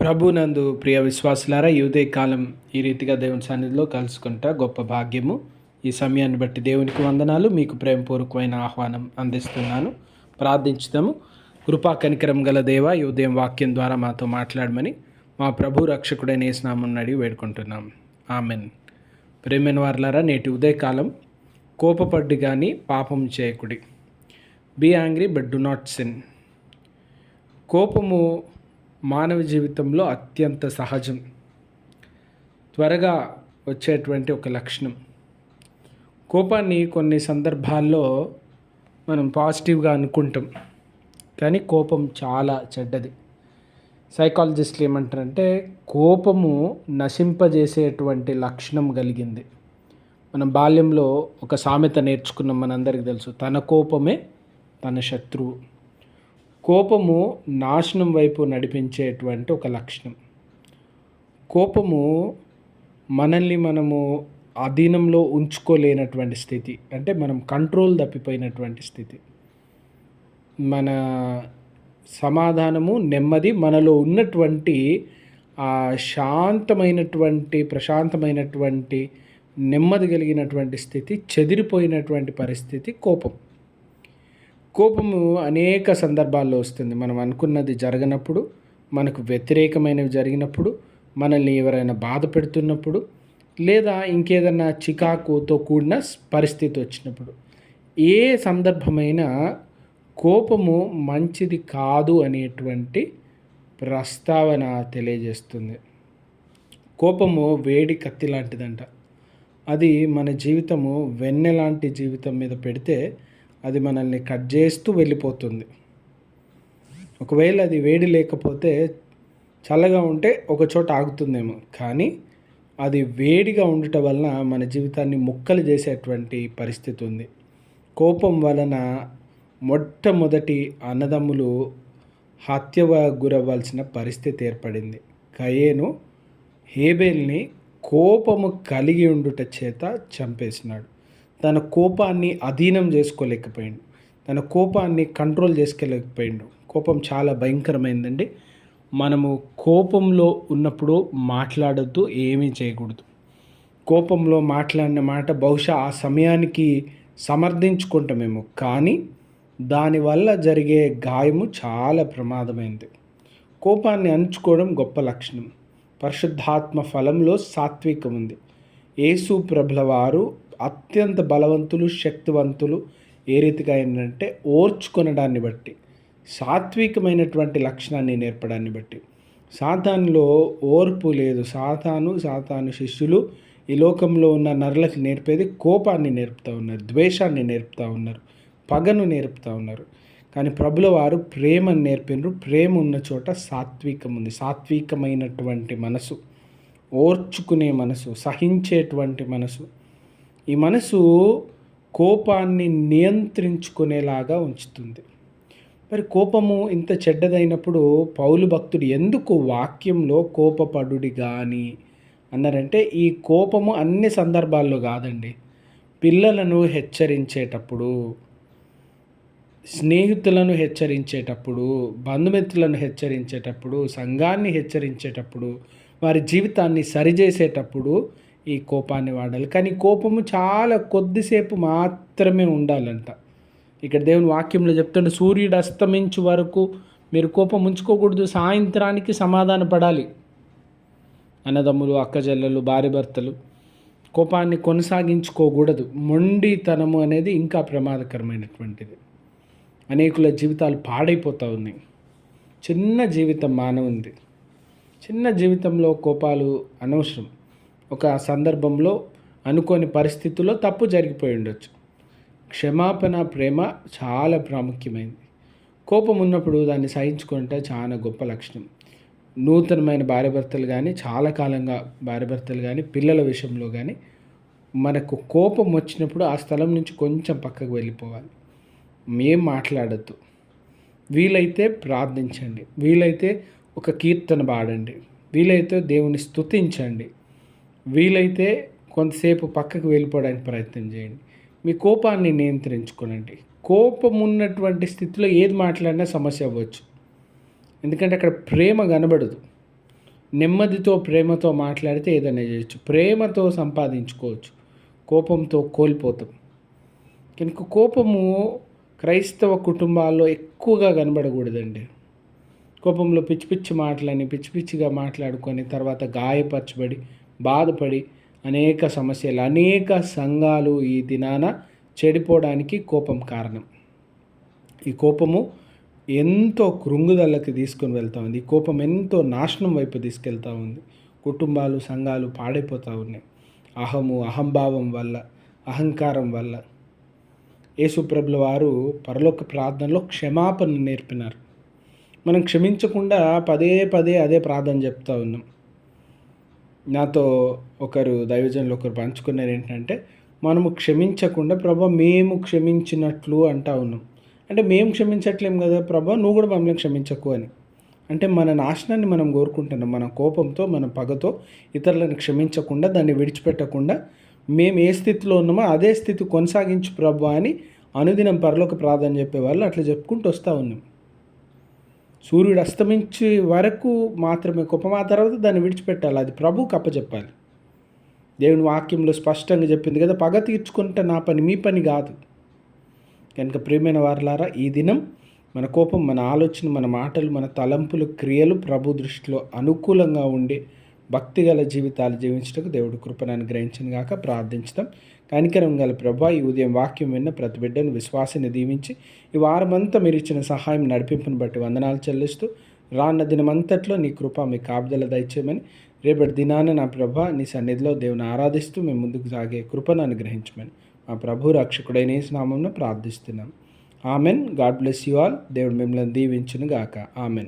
ప్రభునందు ప్రియ విశ్వాసులారా ఈ కాలం ఈ రీతిగా దేవుని సన్నిధిలో కలుసుకుంటా గొప్ప భాగ్యము. ఈ సమయాన్ని బట్టి దేవునికి వందనాలు. మీకు ప్రేమపూర్వకమైన ఆహ్వానం అందిస్తున్నాను. ప్రార్థించుదాము. కృపా కనికరం గల దేవ ఈ ఉదయం వాక్యం ద్వారా మాతో మాట్లాడమని మా ప్రభు రక్షకుడైన స్నామం నడి వేడుకుంటున్నాం. ఆమెన్. ప్రేమైన వారులారా నేటి ఉదయకాలం కోపపడ్డి కానీ పాపం చేయకుడి. Be angry but do not sin. కోపము మానవ జీవితంలో అత్యంత సహజం. త్వరగా వచ్చేటువంటి ఒక లక్షణం. కోపాన్ని కొన్ని సందర్భాల్లో మనం పాజిటివ్గా అనుకుంటాం. కానీ కోపం చాలా చెడ్డది. సైకాలజిస్టులు ఏమంటారంటే కోపము నశింపజేసేటువంటి లక్షణం కలిగింది. మనం బాల్యంలో ఒక సామెత నేర్చుకున్నాం మనందరికీ తెలుసు తన కోపమే తన శత్రువు. కోపము నాశనం వైపు నడిపించేటువంటి ఒక లక్షణం. కోపము మనల్ని మనము అధీనంలో ఉంచుకోలేనటువంటి స్థితి. అంటే మనం కంట్రోల్ తప్పిపోయినటువంటి స్థితి. మన సమాధానము నెమ్మది మనలో ఉన్నటువంటి ఆ శాంతమైనటువంటి ప్రశాంతమైనటువంటి నెమ్మది కలిగినటువంటి స్థితి చెదిరిపోయినటువంటి పరిస్థితి కోపం. కోపము అనేక సందర్భాల్లో వస్తుంది. మనం అనుకున్నది జరగనప్పుడు మనకు వ్యతిరేకమైనవి జరిగినప్పుడు మనల్ని ఎవరైనా బాధ పెడుతున్నప్పుడు లేదా ఇంకేదన్నా చికాకుతో కూడిన పరిస్థితి వచ్చినప్పుడు. ఏ సందర్భమైనా కోపము మంచిది కాదు అనేటువంటి ప్రస్తావన తెలియజేస్తుంది. కోపము వేడి కత్తి లాంటిదంట. అది మన జీవితము వెన్నెలాంటి జీవితం మీద పెడితే అది మనల్ని కట్ చేస్తూ వెళ్ళిపోతుంది. ఒకవేళ అది వేడి లేకపోతే చల్లగా ఉంటే ఒక చోట ఆగుతుందేమో. కానీ అది వేడిగా ఉండటం వలన మన జీవితాన్ని ముక్కలు చేసేటువంటి పరిస్థితి ఉంది. కోపం వలన మొట్టమొదటి అన్నదమ్ములు హత్య గురవ్వాల్సిన పరిస్థితి ఏర్పడింది. కయేను హేబేల్ని కోపము కలిగి ఉండుట చేత చంపేసినాడు. తన కోపాన్ని అధీనం చేసుకోలేకపోయాడు. తన కోపాన్ని కంట్రోల్ చేసుకోలేకపోయాడు. కోపం చాలా భయంకరమైందండి. మనము కోపంలో ఉన్నప్పుడు మాట్లాడద్దు ఏమీ చేయకూడదు. కోపంలో మాట్లాడిన మాట బహుశా ఆ సమయానికి సమర్థించుకుంటామేమో కానీ దానివల్ల జరిగే గాయము చాలా ప్రమాదమైంది. కోపాన్ని అంచుకోవడం గొప్ప లక్షణం. పరిశుద్ధాత్మ ఫలంలో సాత్వికం ఉంది యేసు ప్రభుల వారు అత్యంత బలవంతులు శక్తివంతులు ఏ రీతిగా ఏంటంటే ఓర్చుకొనడాన్ని బట్టి సాత్వికమైనటువంటి లక్షణాన్ని నేర్పడాన్ని బట్టి. సాతానులో ఓర్పు లేదు. సాతాను సాతాను శిష్యులు ఈ లోకంలో ఉన్న నరులకు నేర్పేది కోపాన్ని నేర్పుతూ ఉన్నారు ద్వేషాన్ని నేర్పుతూ ఉన్నారు పగను నేర్పుతూ ఉన్నారు. కానీ ప్రభుల వారు ప్రేమను నేర్పినరు. ప్రేమ ఉన్న చోట సాత్వికం ఉంది. సాత్వికమైనటువంటి మనసు ఓర్చుకునే మనసు సహించేటువంటి మనసు ఈ మనసు కోపాన్ని నియంత్రించుకునేలాగా ఉంచుతుంది. మరి కోపము ఇంత చెడ్డదైనప్పుడు పౌలు భక్తుడు ఎందుకు వాక్యంలో కోపపడుడి కానీ అన్నారంటే ఈ కోపము అన్ని సందర్భాల్లో కాదండి. పిల్లలను హెచ్చరించేటప్పుడు స్నేహితులను హెచ్చరించేటప్పుడు బంధుమిత్రులను హెచ్చరించేటప్పుడు సంఘాన్ని హెచ్చరించేటప్పుడు వారి జీవితాన్ని సరిచేసేటప్పుడు ఈ కోపాన్ని వాడాలి. కానీ కోపము చాలా కొద్దిసేపు మాత్రమే ఉండాలంట. ఇక్కడ దేవుని వాక్యంలో చెప్తుంటే సూర్యుడు అస్తమించు వరకు మీరు కోపం ఉంచుకోకూడదు సాయంత్రానికి సమాధాన పడాలి. అన్నదమ్ములు అక్కజెల్లలు భార్య భర్తలు కోపాన్ని కొనసాగించుకోకూడదు. మొండితనము అనేది ఇంకా ప్రమాదకరమైనటువంటిది. అనేకుల జీవితాలు పాడైపోతూ ఉన్నాయి. చిన్న జీవితం మానవుంది చిన్న జీవితంలో కోపాలు అనవసరం. ఒక సందర్భంలో అనుకోని పరిస్థితుల్లో తప్పు జరిగిపోయి ఉండొచ్చు. క్షమాపణ ప్రేమ చాలా ప్రాముఖ్యమైనది కోపం ఉన్నప్పుడు దాన్ని సహించుకుంటే చాలా గొప్ప లక్షణం. నూతనమైన భార్యభర్తలు కానీ చాలా కాలంగా భార్యభర్తలు కానీ పిల్లల విషయంలో కానీ మనకు కోపం వచ్చినప్పుడు ఆ స్థలం నుంచి కొంచెం పక్కకు వెళ్ళిపోవాలి. మేం మాట్లాడద్దు. వీలైతే ప్రార్థించండి. వీలైతే ఒక కీర్తన పాడండి. వీలైతే దేవుని స్థుతించండి వీలైతే కొంతసేపు పక్కకు వెళ్ళిపోవడానికి ప్రయత్నం చేయండి. మీ కోపాన్ని నియంత్రించుకోనండి. కోపం ఉన్నటువంటి స్థితిలో ఏది మాట్లాడినా సమస్య అవ్వచ్చు. ఎందుకంటే అక్కడ ప్రేమ కనబడదు. నెమ్మదితో ప్రేమతో మాట్లాడితే ఏదైనా చేయొచ్చు. ప్రేమతో సంపాదించుకోవచ్చు. కోపంతో కోల్పోతాం. కనుక కోపము క్రైస్తవ కుటుంబాల్లో ఎక్కువగా కనబడకూడదండి. కోపంలో పిచ్చి పిచ్చి మాటలని పిచ్చి పిచ్చిగా మాట్లాడుకొని తర్వాత గాయపరచబడి బాధపడి అనేక సమస్యలు అనేక సంఘాలు ఈ దినాన చెడిపోవడానికి కోపం కారణం. ఈ కోపము ఎంతో కృంగుదలకి తీసుకొని వెళ్తూ ఉంది. ఈ కోపం ఎంతో నాశనం వైపు తీసుకెళ్తూ ఉంది. కుటుంబాలు సంఘాలు పాడైపోతూ ఉన్నాయి. అహము అహంభావం వల్ల అహంకారం వల్ల. యేసుప్రభుల వారు పరలోక ప్రార్థనలో క్షమాపణ నేర్పినారు. మనం క్షమించకుండా పదే పదే అదే ప్రార్థన చెప్తా ఉన్నాం. నాతో ఒకరు దైవజనులు ఒకరు పంచుకున్నారు ఏంటంటే మనము క్షమించకుండా ప్రభా మేము క్షమించినట్లు అంటా ఉన్నాం. అంటే మేము క్షమించట్లేం కదా ప్రభా నువ్వు కూడా మమ్మల్ని క్షమించకు అని. అంటే మన నాశనాన్ని మనం కోరుకుంటున్నాం మన కోపంతో మన పగతో ఇతరులను క్షమించకుండా దాన్ని విడిచిపెట్టకుండా మేము ఏ స్థితిలో ఉన్నామో అదే స్థితి కొనసాగించు ప్రభు అని అనుదినం పరలోక ప్రార్థన చెప్పేవాళ్ళు అట్లా చెప్పుకుంటూ వస్తూ ఉన్నాం. సూర్యుడు అస్తమించే వరకు మాత్రమే కోపం ఆ తర్వాత దాన్ని విడిచిపెట్టాలి. అది ప్రభుకి అప్పచెప్పాలి దేవుని వాక్యంలో స్పష్టంగా చెప్పింది కదా పగ తీర్చుకుంటే నా పని మీ పని కాదు. కనుక ప్రియమైన వారలారా ఈ దినం మన కోపం మన ఆలోచన మన మాటలు మన తలంపులు క్రియలు ప్రభు దృష్టిలో అనుకూలంగా ఉండే భక్తిగల జీవితాలు జీవించటకు దేవుడు కృపను అనుగ్రహించను గాక ప్రార్థించడం కనికరం గల ప్రభా ఈ ఉదయం వాక్యం విన్న ప్రతి బిడ్డను విశ్వాసాన్ని దీవించి ఈ వారమంతా మీరు ఇచ్చిన సహాయం నడిపింపును బట్టి వందనాలు చెల్లిస్తూ రాన్న దినమంతట్లో నీ కృప మీ కాపుదల దయచేయమని రేపటి దినాన నా ప్రభ నీ సన్నిధిలో దేవుని ఆరాధిస్తూ మేము ముందుకు సాగే కృపను అనుగ్రహించమని మా ప్రభు రక్షకుడైన నామంలో ప్రార్థిస్తున్నాం. Amen. God bless you all. దేవుడు మిమ్మల్ని దీవించును గాక. ఆమెన్.